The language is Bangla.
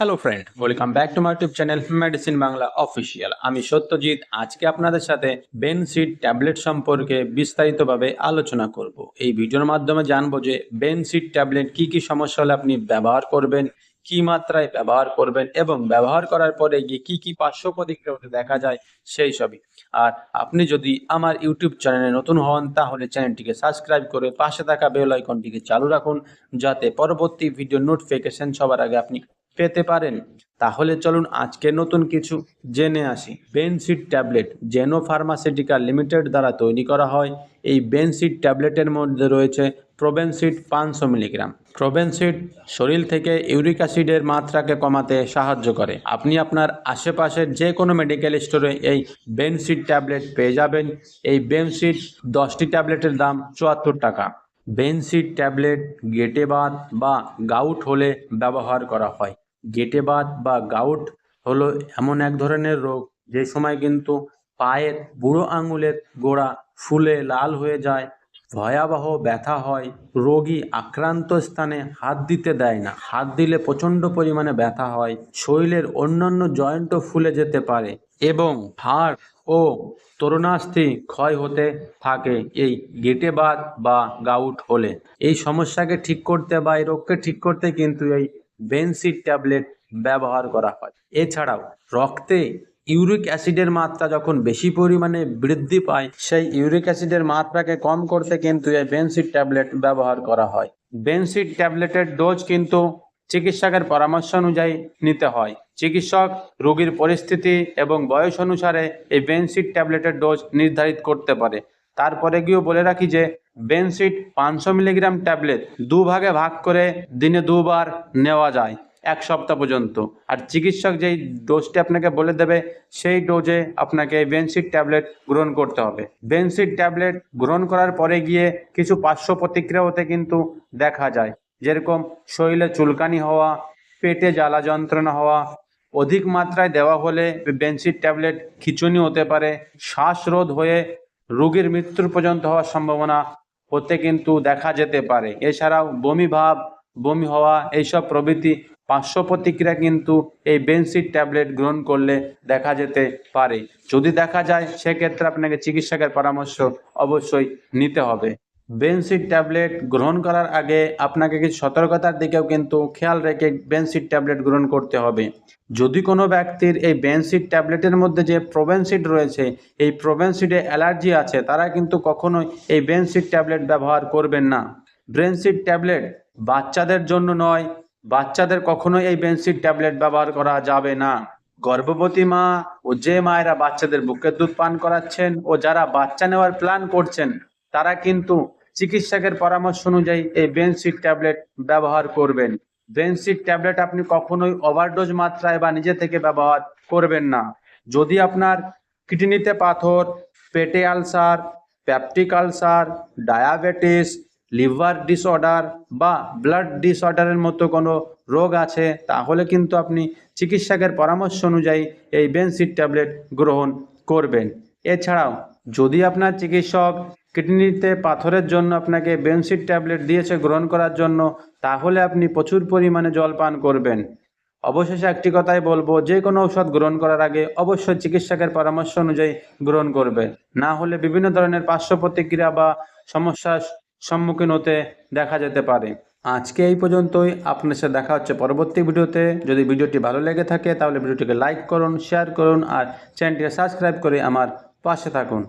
Hello friend welcome back to my YouTube channel medicine Bangla official আমি সত্যজিৎ, আজকে আপনাদের সাথে বেনসিড ট্যাবলেট সম্পর্কে বিস্তারিতভাবে আলোচনা করব। এই ভিডিওর মাধ্যমে জানব যে বেনসিড ট্যাবলেট কি কি সমস্যা হলে আপনি ব্যবহার করবেন, কি মাত্রায় ব্যবহার করবেন এবং ব্যবহার করার পরে গিয়ে কি কি পার্শ্ব প্রতিক্রিয়া দেখা যায়, সেই সবই। আর আপনি যদি আমার ইউটিউব চ্যানেলে নতুন হন, তাহলে চ্যানেলটিকে সাবস্ক্রাইব করে পাশে থাকা বেল আইকনটিকে চালু রাখুন, যাতে পরবর্তী ভিডিও নোটিফিকেশন সবার আগে আপনি পেতে পারেন। তাহলে চলুন আজকে নতুন কিছু জেনে আসি। Bencid tablet Geno pharmaceutical limited দ্বারা তৈরি করা হয়। এই বেনসিড ট্যাবলেটের মধ্যে রয়েছে প্রোবেনসিড পাঁচশো মিলিগ্রাম। প্রোবেনসিড শরীর থেকে ইউরিক অ্যাসিডের মাত্রাকে কমাতে সাহায্য করে। আপনি আপনার আশেপাশের যে কোনো মেডিকেল স্টোরে এই বেনসিড ট্যাবলেট পেয়ে যাবেন। এই বেনসিড দশটি ট্যাবলেটের দাম চুয়াত্তর টাকা। বেনসিড ট্যাবলেট গেটে বা গাউট হলে ব্যবহার করা হয়। গেটে বাত বা গাউট হলো এমন এক ধরনের রোগ যে সময় কিন্তু পায়ের বুড়ো আঙুলের গোড়া ফুলে লাল হয়ে যায়, ভয়াবহ ব্যথা হয়, রোগী আক্রান্ত স্থানে হাত দিতে দেয় না। হাত দিলে প্রচণ্ড পরিমাণে ব্যথা হয়, শরীরের অন্যান্য জয়েন্টও ফুলে যেতে পারে এবং হাড় ও তরুণাস্থি ক্ষয় হতে থাকে এই গেটে বাত বা গাউট হলে। এই সমস্যাকে ঠিক করতে বা এই রোগকে ঠিক করতে কিন্তু এই বেনসিড ট্যাবলেট ব্যবহার করা হয়। এছাড়াও রক্তে ইউরিক অ্যাসিডের মাত্রা যখন বেশি পরিমাণে বৃদ্ধি পায়, সেই ইউরিক অ্যাসিডের মাত্রাকে কম করতে কিন্তু এই বেনসিড ট্যাবলেট ব্যবহার করা হয়। বেনসিড ট্যাবলেটের ডোজ কিন্তু চিকিৎসকের পরামর্শ অনুযায়ী নিতে হয়। চিকিৎসক রোগীর পরিস্থিতি এবং বয়স অনুসারে এই বেনসিড ট্যাবলেটের ডোজ নির্ধারিত করতে পারে। তারপরে গিয়েও বলে রাখি যে বেনসিড পাঁচশো মিলিগ্রাম ট্যাবলেট দুভাগে ভাগ করে দিনে দুবার নেওয়া যায়, এক সপ্তাহ পর্যন্ত। আর চিকিৎসক যেই ডোজটি আপনাকে বলে দেবে, সেই ডোজে আপনাকে বেনসিড ট্যাবলেট গ্রহণ করতে হবে। বেনসিড ট্যাবলেট গ্রহণ করার পরে গিয়ে কিছু পার্শ্ব প্রতিক্রিয়া হতে কিন্তু দেখা যায়, যেরকম শরীরে চুলকানি হওয়া, পেটে জ্বালা যন্ত্রণা হওয়া, অধিক মাত্রায় দেওয়া হলে বেনসিড ট্যাবলেট খিচুনি হতে পারে, শ্বাসরোধ হয়ে রোগীর মৃত্যুর পর্যন্ত হওয়ার সম্ভাবনা হতে কিন্তু দেখা যেতে পারে। এছাড়াও বমি ভাব, বমি হওয়া এইসব প্রভৃতি পার্শ্ব প্রতিক্রিয়া কিন্তু এই বেনসিড ট্যাবলেট গ্রহণ করলে দেখা যেতে পারে। যদি দেখা যায়, সেক্ষেত্রে আপনাকে চিকিৎসকের পরামর্শ অবশ্যই নিতে হবে। বেনসিড ট্যাবলেট গ্রহণ করার আগে আপনাকে কিছু সতর্কতার দিকেও কিন্তু খেয়াল রেখে বেনসিড ট্যাবলেট গ্রহণ করতে হবে। যদি কোনো ব্যক্তির এই বেনসিড ট্যাবলেটের মধ্যে যে প্রোবেনসিড রয়েছে, এই প্রোবেনসিডে অ্যালার্জি আছে, তারা কিন্তু কখনোই এই বেনসিড ট্যাবলেট ব্যবহার করবেন না। ব্রেনসিড ট্যাবলেট বাচ্চাদের জন্য নয়, বাচ্চাদের কখনোই এই বেনসিড ট্যাবলেট ব্যবহার করা যাবে না। গর্ভবতী মা ও যে মায়েরা বাচ্চাদের বুকের দুধ পান করাচ্ছেন ও যারা বাচ্চা নেওয়ার প্ল্যান করছেন তারা কিন্তু চিকিৎসকের পরামর্শ অনুযায়ী এই বেনসিড ট্যাবলেট ব্যবহার করবেন। বেনসিড ট্যাবলেট আপনি কখনোই ওভারডোজ মাত্রায় বা নিজে থেকে ব্যবহার করবেন না। যদি আপনার কিডনিতে পাথর, পেটে ulcer, peptic ulcer, diabetes, liver disorder বা ব্লাড ডিসঅর্ডারের মতো কোনো রোগ আছে, তাহলে কিন্তু আপনি চিকিৎসকের পরামর্শ অনুযায়ী এই বেনসিড ট্যাবলেট গ্রহণ করবেন। এছাড়াও যদি আপনার চিকিৎসক কিডনিতে পাথরের জন্য আপনাকে বেনসিড ট্যাবলেট দিয়েছে গ্রহণ করার জন্য, তাহলে আপনি প্রচুর পরিমাণে জল পান করবেন। অবশেষে একটি কথাই বলব, যে কোনো ঔষধ গ্রহণ করার আগে অবশ্যই চিকিৎসকের পরামর্শ অনুযায়ী গ্রহণ করবে। না হলে বিভিন্ন ধরনের পার্শ্ব প্রতিক্রিয়া বা সমস্যার সম্মুখীন হতে দেখা যেতে পারে। আজকে এই পর্যন্তই, আপনার সাথে দেখা হচ্ছে পরবর্তী ভিডিওতে। যদি ভিডিওটি ভালো লেগে থাকে, তাহলে ভিডিওটিকে লাইক করুন, শেয়ার করুন, আর চ্যানেলটিকে সাবস্ক্রাইব করে আমার পাশে থাকুন।